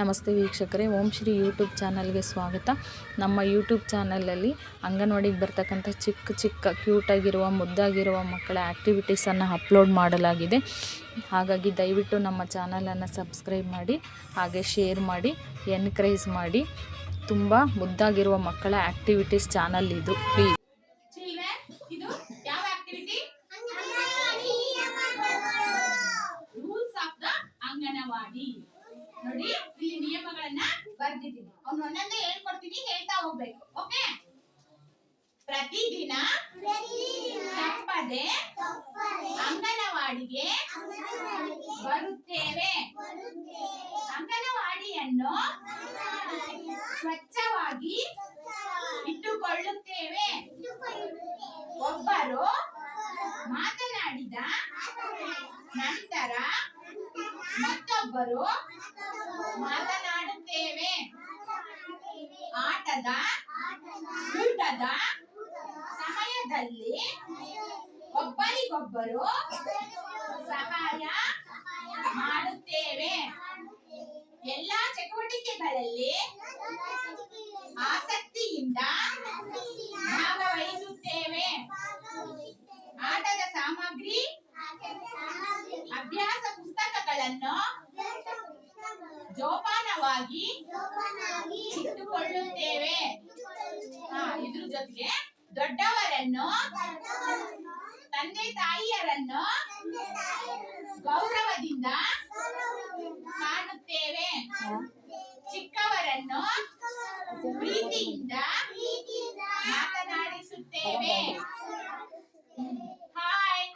ನಮಸ್ತೆ ವೀಕ್ಷಕರೇ, ಓಂ ಶ್ರೀ ಯೂಟ್ಯೂಬ್ ಚಾನಲ್ಗೆ ಸ್ವಾಗತ. ನಮ್ಮ ಯೂಟ್ಯೂಬ್ ಚಾನಲಲ್ಲಿ ಅಂಗನವಾಡಿಗೆ ಬರ್ತಕ್ಕಂಥ ಚಿಕ್ಕ ಚಿಕ್ಕ ಕ್ಯೂಟಾಗಿರುವ ಮುದ್ದಾಗಿರುವ ಮಕ್ಕಳ ಆ್ಯಕ್ಟಿವಿಟೀಸನ್ನು ಅಪ್ಲೋಡ್ ಮಾಡಲಾಗಿದೆ. ಹಾಗಾಗಿ ದಯವಿಟ್ಟು ನಮ್ಮ ಚಾನಲನ್ನು ಸಬ್ಸ್ಕ್ರೈಬ್ ಮಾಡಿ, ಹಾಗೆ ಶೇರ್ ಮಾಡಿ, ಎನ್ಕರೇಜ್ ಮಾಡಿ. ತುಂಬ ಮುದ್ದಾಗಿರುವ ಮಕ್ಕಳ ಆ್ಯಕ್ಟಿವಿಟೀಸ್ ಚಾನಲ್ ಇದು ಪ್ಲೀಸ್ ಹೋಗ್ಬೇಕು ಓಕೆ ಪ್ರತಿದಿನ ತಪ್ಪದೆ ಅಂಗನವಾಡಿಗೆ ಬರುತ್ತೇವೆ. ಅಂಗನವಾಡಿಯನ್ನು ಸ್ವಚ್ಛವಾಗಿ ಇಟ್ಟುಕೊಳ್ಳುತ್ತೇವೆ. ಒಬ್ಬರು ಮಾತನಾಡಿದ ನಂತರ ಮತ್ತೊಬ್ಬರು ಮಾತನಾಡುತ್ತೇವೆ ಆಟದ ಊಟದ ಸಮಯದಲ್ಲಿ ಒಬ್ಬರಿಗೊಬ್ಬರು ಸಹಾಯ ಮಾಡುತ್ತೇವೆ. ಎಲ್ಲಾ ಚಟುವಟಿಕೆಗಳಲ್ಲಿ ಆಸಕ್ತಿಯಿಂದ ಭಾಗವಹಿಸುತ್ತೇವೆ. ಆಟದ ಸಾಮಗ್ರಿ ಅಭ್ಯಾಸ ಪುಸ್ತಕಗಳನ್ನು ಸಮಾನವಾಗಿ ಇಟ್ಟುಕೊಳ್ಳುತ್ತೇವೆ. ಇದ್ರ ಜೊತೆಗೆ ದೊಡ್ಡವರನ್ನು ತಂದೆ ತಾಯಿಯರನ್ನು ಗೌರವದಿಂದ ಕಾಣುತ್ತೇವೆ. ಚಿಕ್ಕವರನ್ನು ಪ್ರೀತಿಯಿಂದ ಮಾತನಾಡಿಸುತ್ತೇವೆ. ಹಾಯ್